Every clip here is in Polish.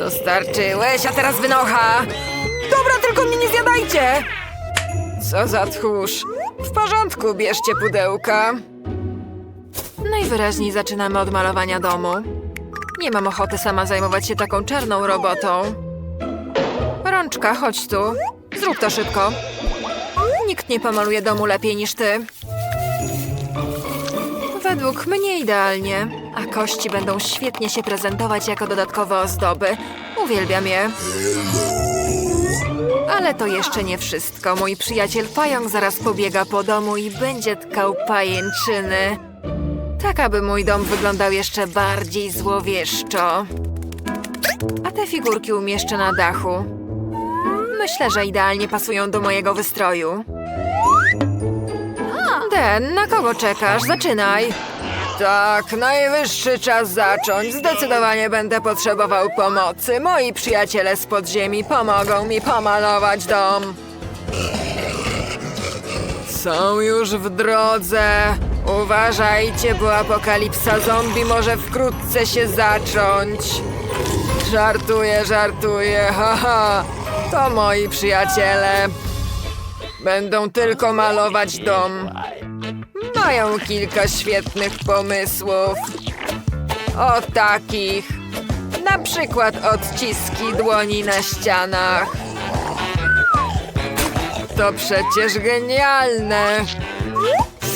Dostarczyłeś, a teraz wynocha! Dobra, tylko mnie nie zjadajcie! Co za tchórz. W porządku, bierzcie pudełka. Najwyraźniej zaczynamy od malowania domu. Nie mam ochoty sama zajmować się taką czarną robotą. Rączka, chodź tu. Zrób to szybko. Nikt nie pomaluje domu lepiej niż ty. Według mnie idealnie, a kości będą świetnie się prezentować jako dodatkowe ozdoby. Uwielbiam je. Ale to jeszcze nie wszystko. Mój przyjaciel pająk zaraz pobiega po domu i będzie tkał pajęczyny. Tak, aby mój dom wyglądał jeszcze bardziej złowieszczo. A te figurki umieszczę na dachu. Myślę, że idealnie pasują do mojego wystroju. Den, na kogo czekasz? Zaczynaj. Tak, najwyższy czas zacząć. Zdecydowanie będę potrzebował pomocy. Moi przyjaciele z podziemi pomogą mi pomalować dom. Są już w drodze. Uważajcie, bo apokalipsa zombie może wkrótce się zacząć. Żartuję, żartuję, haha. To moi przyjaciele. Będą tylko malować dom. Mają kilka świetnych pomysłów. O takich. Na przykład odciski dłoni na ścianach. To przecież genialne.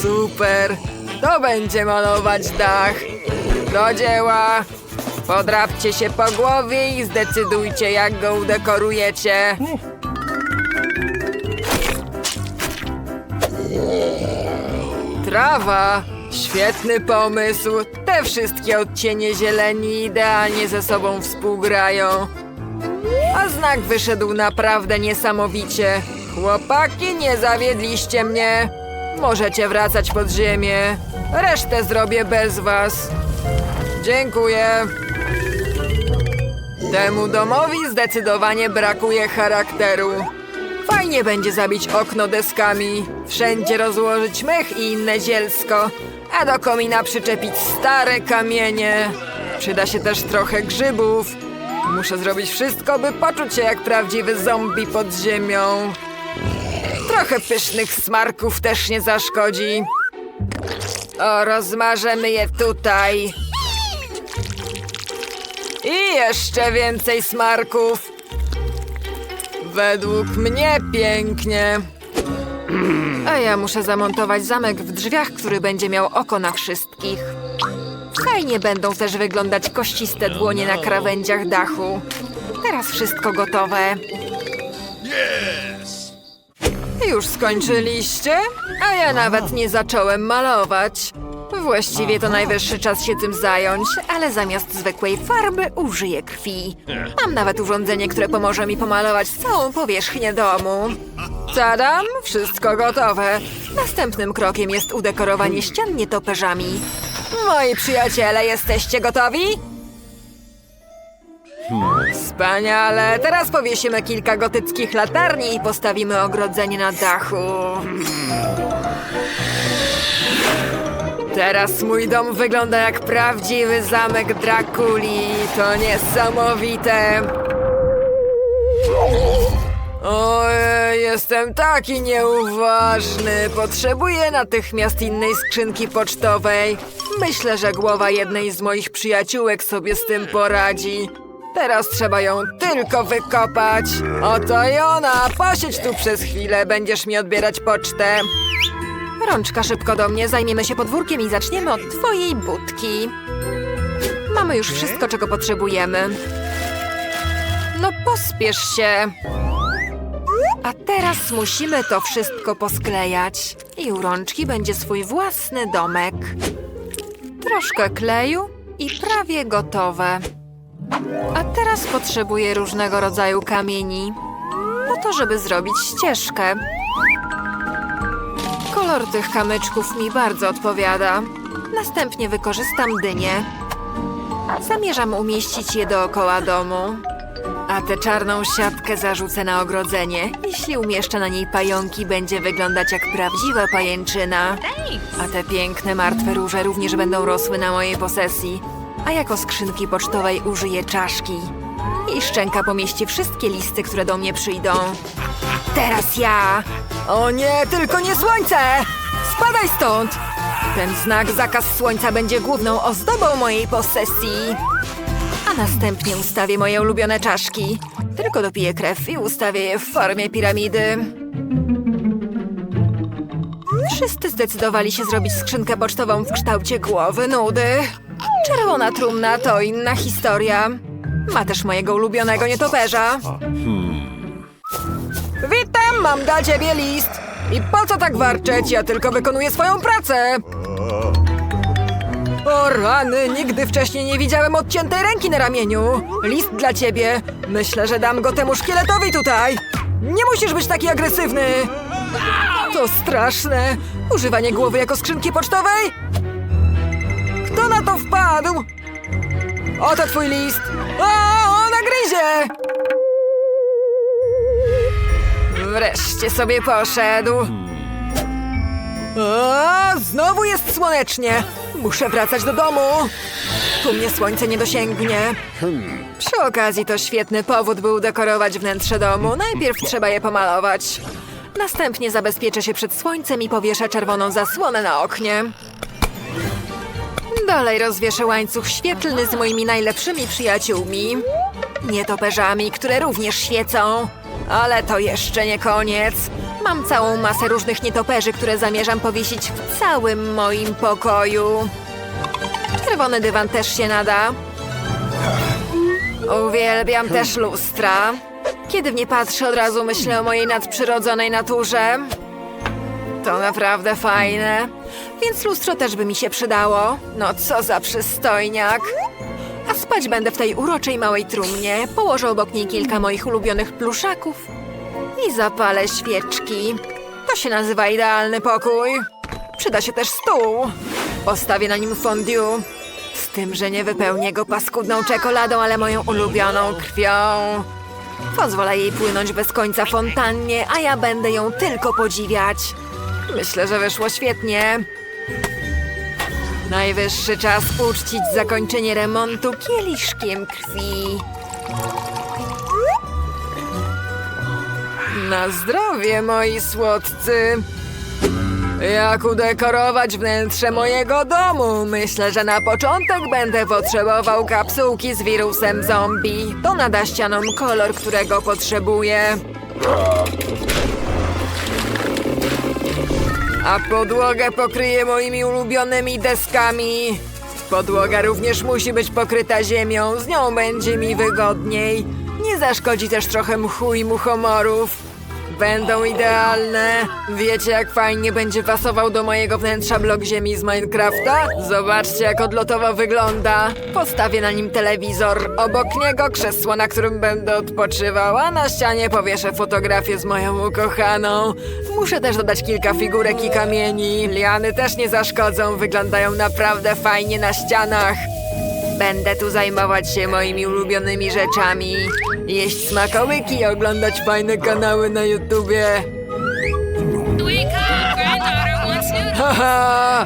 Super. To będzie malować dach. Do dzieła. Podrapcie się po głowie i zdecydujcie, jak go udekorujecie. Trawa! Świetny pomysł! Te wszystkie odcienie zieleni idealnie ze sobą współgrają. A znak wyszedł naprawdę niesamowicie. Chłopaki, nie zawiedliście mnie. Możecie wracać pod ziemię. Resztę zrobię bez was. Dziękuję. Temu domowi zdecydowanie brakuje charakteru. Fajnie będzie zabić okno deskami, wszędzie rozłożyć mech i inne zielsko, a do komina przyczepić stare kamienie. Przyda się też trochę grzybów. Muszę zrobić wszystko, by poczuć się jak prawdziwy zombie pod ziemią. Trochę pysznych smarków też nie zaszkodzi. O, rozmarzemy je tutaj. I jeszcze więcej smarków. Według mnie pięknie. A ja muszę zamontować zamek w drzwiach, który będzie miał oko na wszystkich. Fajnie będą też wyglądać kościste dłonie na krawędziach dachu. Teraz wszystko gotowe. Już skończyliście? A ja nawet nie zacząłem malować. Właściwie to najwyższy czas się tym zająć, ale zamiast zwykłej farby użyję krwi. Mam nawet urządzenie, które pomoże mi pomalować całą powierzchnię domu. Tadam, wszystko gotowe. Następnym krokiem jest udekorowanie ścian nietoperzami. Moi przyjaciele, jesteście gotowi? Wspaniale! Teraz powiesimy kilka gotyckich latarni i postawimy ogrodzenie na dachu. Teraz mój dom wygląda jak prawdziwy zamek Drakuli. To niesamowite. Ojej, jestem taki nieuważny. Potrzebuję natychmiast innej skrzynki pocztowej. Myślę, że głowa jednej z moich przyjaciółek sobie z tym poradzi. Teraz trzeba ją tylko wykopać. Oto i ona. Posiedź tu przez chwilę, będziesz mi odbierać pocztę. Rączka szybko do mnie, zajmiemy się podwórkiem i zaczniemy od twojej budki. Mamy już wszystko, czego potrzebujemy. No pospiesz się. A teraz musimy to wszystko posklejać. I u rączki będzie swój własny domek. Troszkę kleju i prawie gotowe. A teraz potrzebuję różnego rodzaju kamieni. Po to, żeby zrobić ścieżkę. Kolor tych kamyczków mi bardzo odpowiada. Następnie wykorzystam dynię. Zamierzam umieścić je dookoła domu. A tę czarną siatkę zarzucę na ogrodzenie. Jeśli umieszczę na niej pająki, będzie wyglądać jak prawdziwa pajęczyna. A te piękne, martwe róże również będą rosły na mojej posesji. A jako skrzynki pocztowej użyję czaszki. I szczęka pomieści wszystkie listy, które do mnie przyjdą. Teraz ja! O nie, tylko nie słońce! Spadaj stąd! Ten znak zakaz słońca będzie główną ozdobą mojej posesji. A następnie ustawię moje ulubione czaszki. Tylko dopiję krew i ustawię je w formie piramidy. Wszyscy zdecydowali się zrobić skrzynkę pocztową w kształcie głowy nudy. Czerwona trumna to inna historia. Ma też mojego ulubionego nietoperza. Mam dla ciebie list. I po co tak warczeć? Ja tylko wykonuję swoją pracę. O rany, nigdy wcześniej nie widziałem odciętej ręki na ramieniu. List dla ciebie. Myślę, że dam go temu szkieletowi tutaj. Nie musisz być taki agresywny. To straszne. Używanie głowy jako skrzynki pocztowej? Kto na to wpadł? Oto twój list. O, ona gryzie! Wreszcie sobie poszedł. O, znowu jest słonecznie. Muszę wracać do domu. Tu mnie słońce nie dosięgnie. Przy okazji to świetny powód, by udekorować wnętrze domu. Najpierw trzeba je pomalować. Następnie zabezpieczę się przed słońcem i powieszę czerwoną zasłonę na oknie. Dalej rozwieszę łańcuch świetlny z moimi najlepszymi przyjaciółmi. Nietoperzami, które również świecą. Ale to jeszcze nie koniec. Mam całą masę różnych nietoperzy, które zamierzam powiesić w całym moim pokoju. Czerwony dywan też się nada. Uwielbiam też lustra. Kiedy w nie patrzę, od razu myślę o mojej nadprzyrodzonej naturze. To naprawdę fajne. Więc lustro też by mi się przydało. No co za przystojniak. Spać będę w tej uroczej małej trumnie. Położę obok niej kilka moich ulubionych pluszaków i zapalę świeczki. To się nazywa idealny pokój. Przyda się też stół. Postawię na nim fondue. Z tym, że nie wypełnię go paskudną czekoladą, ale moją ulubioną krwią. Pozwolę jej płynąć bez końca fontannie, a ja będę ją tylko podziwiać. Myślę, że wyszło świetnie. Najwyższy czas uczcić zakończenie remontu kieliszkiem krwi. Na zdrowie, moi słodcy! Jak udekorować wnętrze mojego domu? Myślę, że na początek będę potrzebował kapsułki z wirusem zombie. To nada ścianom kolor, którego potrzebuję. A podłogę pokryję moimi ulubionymi deskami. Podłoga również musi być pokryta ziemią, z nią będzie mi wygodniej. Nie zaszkodzi też trochę mchu i muchomorów. Będą idealne. Wiecie, jak fajnie będzie pasował do mojego wnętrza blok ziemi z Minecrafta? Zobaczcie, jak odlotowo wygląda. Postawię na nim telewizor. Obok niego krzesło, na którym będę odpoczywał, a na ścianie powieszę fotografię z moją ukochaną. Muszę też dodać kilka figurek i kamieni. Liany też nie zaszkodzą, wyglądają naprawdę fajnie na ścianach. Będę tu zajmować się moimi ulubionymi rzeczami. Jeść smakołyki i oglądać fajne kanały na YouTubie. Haha!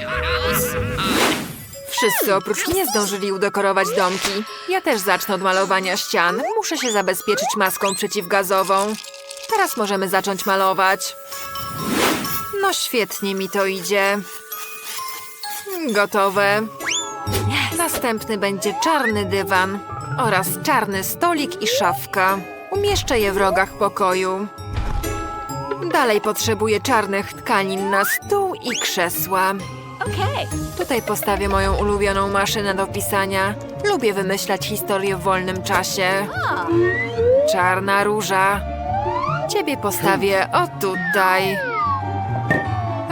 Wszyscy oprócz mnie zdążyli udekorować domki. Ja też zacznę od malowania ścian. Muszę się zabezpieczyć maską przeciwgazową. Teraz możemy zacząć malować. No świetnie mi to idzie. Gotowe. Następny będzie czarny dywan oraz czarny stolik i szafka. Umieszczę je w rogach pokoju. Dalej potrzebuję czarnych tkanin na stół i krzesła. Tutaj postawię moją ulubioną maszynę do pisania. Lubię wymyślać historie w wolnym czasie. Czarna róża. Ciebie postawię o tutaj.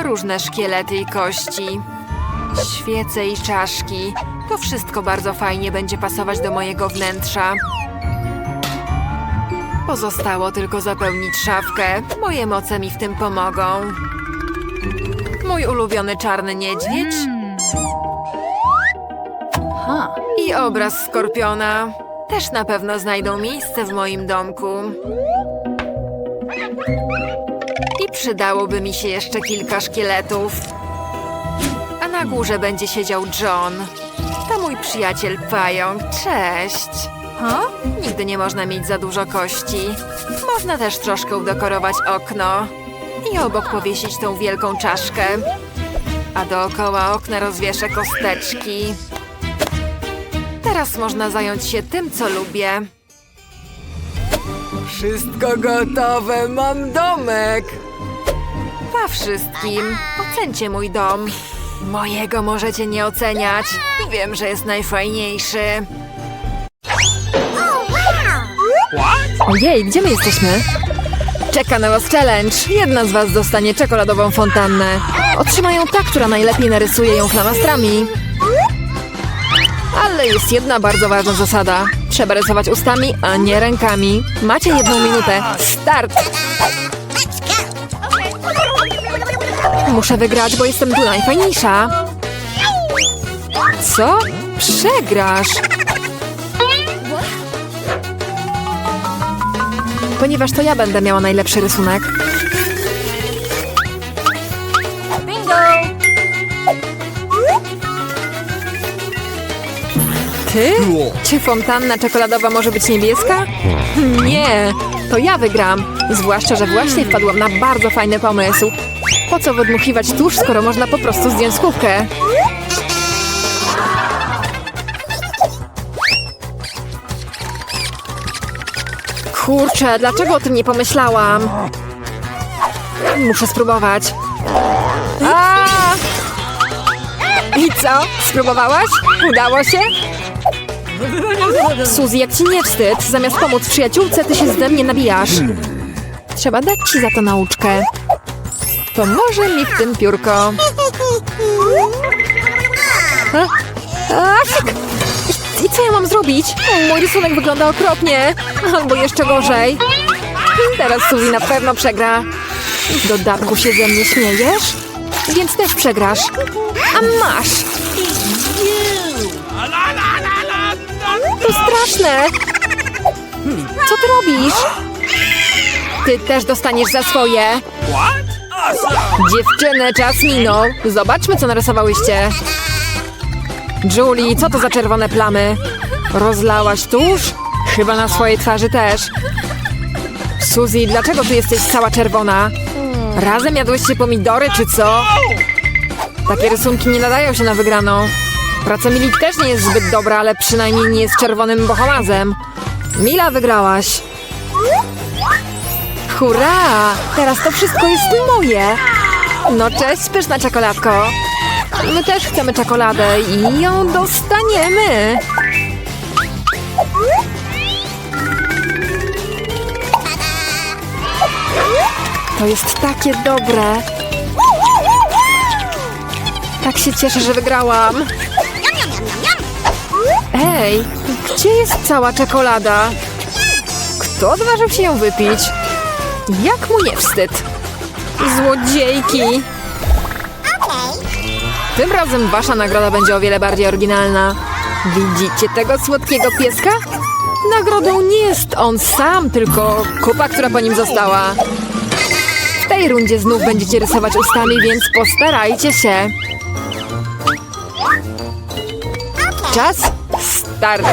Różne szkielety i kości. Świece i czaszki. To wszystko bardzo fajnie będzie pasować do mojego wnętrza. Pozostało tylko zapełnić szafkę. Moje moce mi w tym pomogą. Mój ulubiony czarny niedźwiedź. I obraz skorpiona. Też na pewno znajdą miejsce w moim domku. I przydałoby mi się jeszcze kilka szkieletów. A na górze będzie siedział John. Mój przyjaciel pająk. Cześć. Nigdy nie można mieć za dużo kości. Można też troszkę udekorować okno. I obok powiesić tą wielką czaszkę. A dookoła okna rozwieszę kosteczki. Teraz można zająć się tym, co lubię. Wszystko gotowe, mam domek. Pa wszystkim, ocencie mój dom. Mojego możecie nie oceniać. Wiem, że jest najfajniejszy. Ojej, gdzie my jesteśmy? Czeka na was challenge. Jedna z was dostanie czekoladową fontannę. Otrzymają ta, która najlepiej narysuje ją flamastrami. Ale jest jedna bardzo ważna zasada. Trzeba rysować ustami, a nie rękami. Macie jedną minutę. Start! Muszę wygrać, bo jestem tu najfajniejsza. Co? Przegrasz! Ponieważ to ja będę miała najlepszy rysunek. Ty? Czy fontanna czekoladowa może być niebieska? Nie, to ja wygram. Zwłaszcza, że właśnie wpadłam na bardzo fajny pomysł. Po co wydmuchiwać tusz, skoro można po prostu zdjąć skówkę? Kurczę, dlaczego o tym nie pomyślałam? Muszę spróbować. I co? Spróbowałaś? Udało się? Suzy, jak ci nie wstyd, zamiast pomóc przyjaciółce, ty się ze mnie nabijasz. Trzeba dać ci za to nauczkę. Pomoże mi w tym piórko. A? I co ja mam zrobić? Mój rysunek wygląda okropnie. Albo jeszcze gorzej. Teraz Suzy na pewno przegra. W dodatku się ze mnie śmiejesz? Więc też przegrasz. A masz! To straszne! Co ty robisz? Ty też dostaniesz za swoje. Dziewczyny, czas minął. Zobaczmy, co narysowałyście. Julie, co to za czerwone plamy? Rozlałaś tusz? Chyba na swojej twarzy też. Suzy, dlaczego ty jesteś cała czerwona? Razem jadłyście pomidory, czy co? Takie rysunki nie nadają się na wygraną. Praca Mili też nie jest zbyt dobra, ale przynajmniej nie jest czerwonym bohomazem. Mila, wygrałaś. Hurra! Teraz to wszystko jest moje. No cześć, pyszna czekoladko. My też chcemy czekoladę i ją dostaniemy. To jest takie dobre. Tak się cieszę, że wygrałam. Ej, gdzie jest cała czekolada? Kto odważył się ją wypić? Jak mu nie wstyd? Złodziejki! Tym razem wasza nagroda będzie o wiele bardziej oryginalna. Widzicie tego słodkiego pieska? Nagrodą nie jest on sam, tylko kupa, która po nim została. W tej rundzie znów będziecie rysować ustami, więc postarajcie się. Czas start.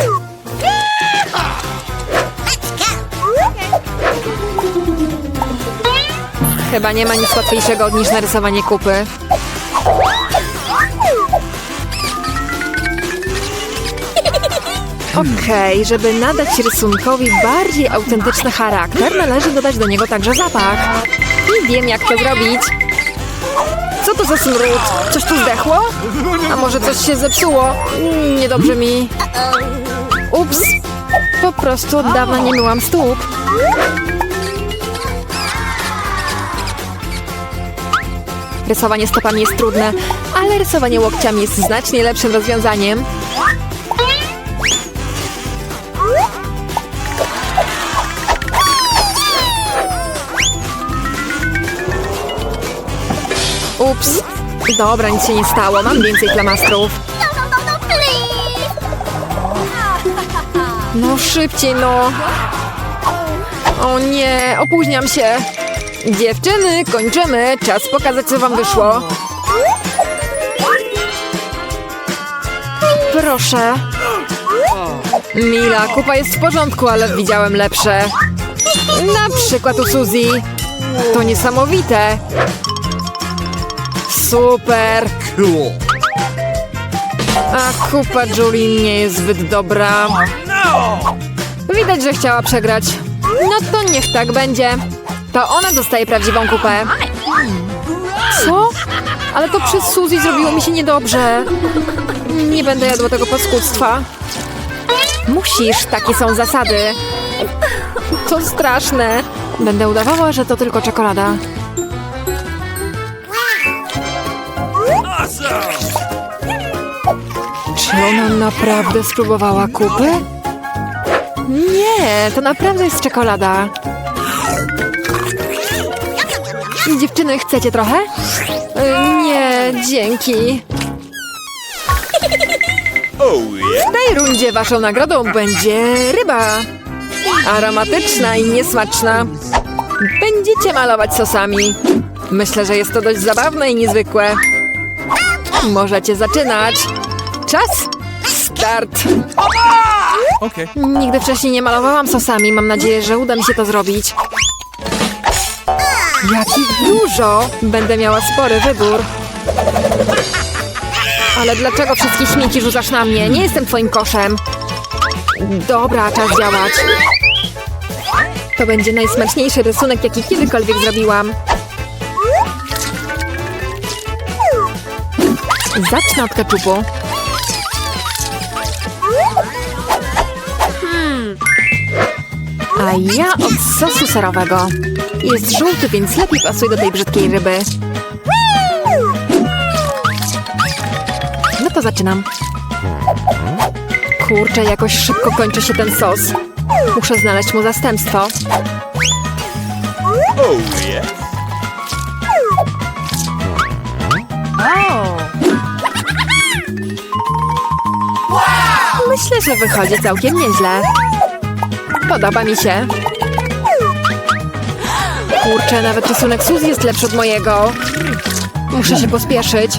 Chyba nie ma nic łatwiejszego niż narysowanie kupy. Okej, żeby nadać rysunkowi bardziej autentyczny charakter, należy dodać do niego także zapach. I wiem, jak to zrobić. Co to za smród? Coś tu zdechło? A może coś się zepsuło? Mm, Niedobrze mi. Ups. Po prostu od dawna nie myłam stóp. Rysowanie stopami jest trudne, ale rysowanie łokciami jest znacznie lepszym rozwiązaniem. Ups. Dobra, nic się nie stało. Mam więcej plamastrów. No szybciej, no. O nie, opóźniam się. Dziewczyny, kończymy. Czas pokazać, co wam wyszło. Proszę. Mila, kupa jest w porządku, ale widziałem lepsze. Na przykład u Suzy. To niesamowite. Super. Cool. A kupa Julie nie jest zbyt dobra. Widać, że chciała przegrać. No to niech tak będzie. To ona dostaje prawdziwą kupę. Co? Ale to przez Suzy zrobiło mi się niedobrze. Nie będę jadła tego paskudztwa. Musisz, takie są zasady. To straszne. Będę udawała, że to tylko czekolada. Czy ona naprawdę spróbowała kupy? Nie, to naprawdę jest czekolada. Dziewczyny, chcecie trochę? Y, Nie, dzięki. W tej rundzie waszą nagrodą będzie ryba. Aromatyczna i niesmaczna. Będziecie malować sosami. Myślę, że jest to dość zabawne i niezwykłe. Możecie zaczynać. Czas? Start. Okay. Nigdy wcześniej nie malowałam sosami. Mam nadzieję, że uda mi się to zrobić. Jakich dużo! Będę miała spory wybór. Ale dlaczego wszystkie śmieci rzucasz na mnie? Nie jestem twoim koszem. Dobra, czas działać. To będzie najsmaczniejszy rysunek, jaki kiedykolwiek zrobiłam. Zacznę od keczupu. A ja od sosu serowego. Jest żółty, więc lepiej pasuje do tej brzydkiej ryby. No to zaczynam. Kurczę, jakoś szybko kończy się ten sos. Muszę znaleźć mu zastępstwo. Oh yeah. Myślę, że wychodzi całkiem nieźle. Podoba mi się. Kurczę, nawet rysunek Suzy jest lepszy od mojego. Muszę się pospieszyć.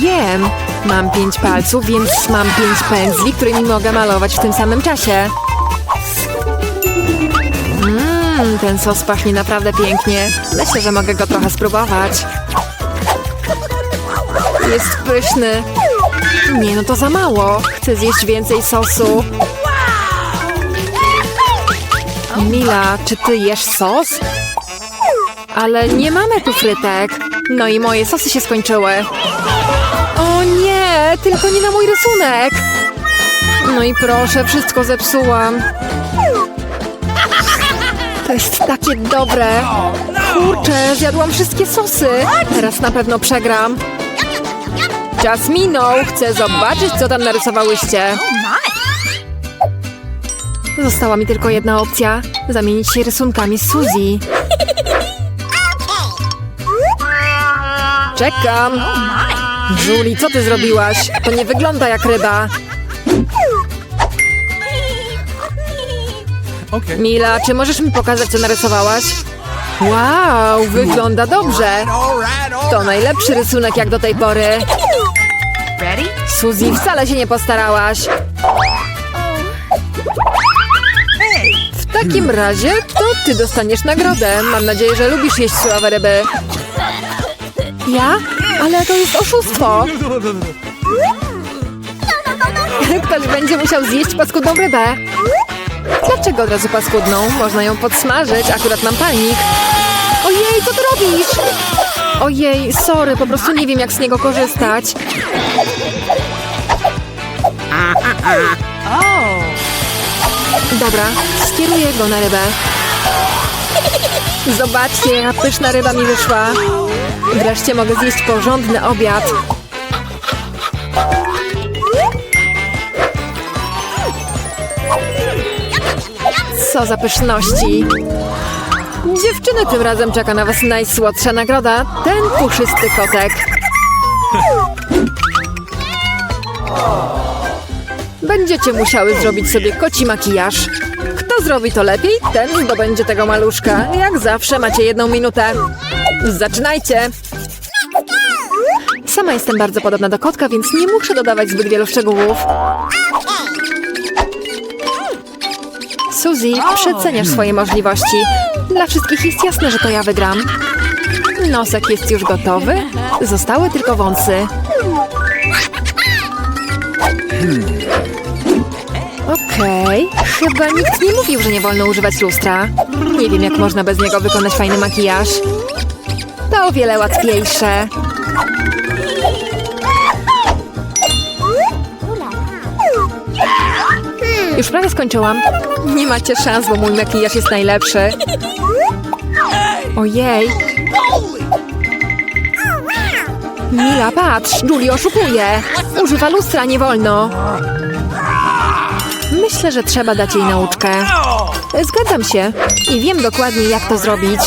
Wiem. Mam pięć palców, więc mam pięć pędzli, którymi mogę malować w tym samym czasie. Mmm, ten sos pachnie naprawdę pięknie. Myślę, że mogę go trochę spróbować. Jest pyszny. Nie, no to za mało. Chcę zjeść więcej sosu. Mila, czy ty jesz sos? Ale nie mamy tu frytek. No i moje sosy się skończyły. O nie, tylko nie na mój rysunek. No i proszę, wszystko zepsułam. To jest takie dobre. Kurczę, zjadłam wszystkie sosy. Teraz na pewno przegram. Czas minął. Chcę zobaczyć, co tam narysowałyście. Została mi tylko jedna opcja. Zamienić się rysunkami z Suzy. Czekam. Julie, co ty zrobiłaś? To nie wygląda jak ryba. Okay. Mila, czy możesz mi pokazać, co narysowałaś? Wow, wygląda dobrze. To najlepszy rysunek jak do tej pory. Suzy, wcale się nie postarałaś. W takim razie to ty dostaniesz nagrodę. Mam nadzieję, że lubisz jeść surowe ryby. Ja? Ale to jest oszustwo. Ktoś będzie musiał zjeść paskudną rybę. Dlaczego od razu paskudną? Można ją podsmażyć, akurat mam palnik. Ojej, co ty robisz? Ojej, sorry, po prostu nie wiem, jak z niego korzystać. Dobra, skieruję go na rybę. Zobaczcie, pyszna ryba mi wyszła. Wreszcie mogę zjeść porządny obiad. Co za pyszności. Dziewczyny, tym razem czeka na was najsłodsza nagroda. Ten puszysty kotek. Będziecie musiały zrobić sobie koci makijaż. Kto zrobi to lepiej, ten zdobędzie tego maluszka. Jak zawsze macie jedną minutę. Zaczynajcie. Sama jestem bardzo podobna do kotka, więc nie muszę dodawać zbyt wielu szczegółów. Suzy, przeceniasz swoje możliwości. Dla wszystkich jest jasne, że to ja wygram. Nosek jest już gotowy. Zostały tylko wąsy. Okej, chyba nikt nie mówił, że nie wolno używać lustra. Nie wiem, jak można bez niego wykonać fajny makijaż. To o wiele łatwiejsze. Już prawie skończyłam. Nie macie szans, bo mój makijaż jest najlepszy. Ojej. Mila, patrz, Julie oszukuje. Używa lustra, nie wolno. Myślę, że trzeba dać jej nauczkę. Zgadzam się i wiem dokładnie, jak to zrobić.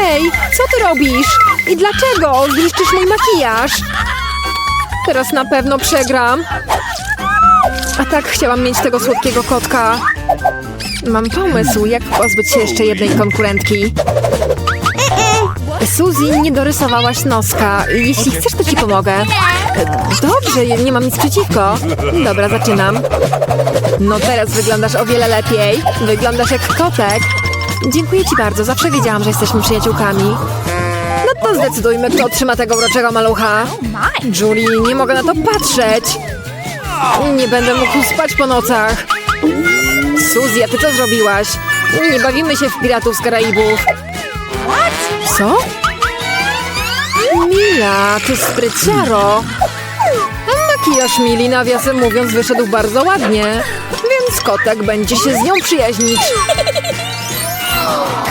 Ej, co ty robisz? I dlaczego zniszczysz mój makijaż? Teraz na pewno przegram. A tak chciałam mieć tego słodkiego kotka. Mam pomysł, jak pozbyć się jeszcze jednej konkurentki. Suzy, nie dorysowałaś noska. Jeśli chcesz, to ci pomogę. Dobrze, nie mam nic przeciwko. Dobra, zaczynam. No teraz wyglądasz o wiele lepiej. Wyglądasz jak kotek. Dziękuję ci bardzo, zawsze wiedziałam, że jesteśmy przyjaciółkami. No to zdecydujmy, kto trzyma tego uroczego malucha. Julie, nie mogę na to patrzeć. Nie będę mógł spać po nocach. Suzy, a ty co zrobiłaś? Nie bawimy się w piratów z Karaibów. Co? Mila, ty spryciaro. Makijaż Mili, nawiasem mówiąc, wyszedł bardzo ładnie. Więc kotek będzie się z nią przyjaźnić.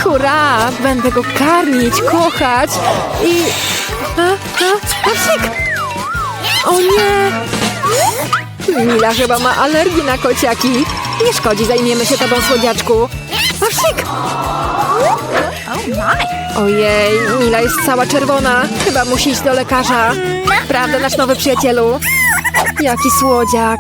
Hurra! Będę go karmić, kochać i... A, a! O nie! Mila chyba ma alergię na kociaki. Nie szkodzi, zajmiemy się tobą, słodziaczku. Pasik! Ojej, Mila jest cała czerwona. Chyba musi iść do lekarza. Prawda, nasz nowy przyjacielu? Jaki słodziak.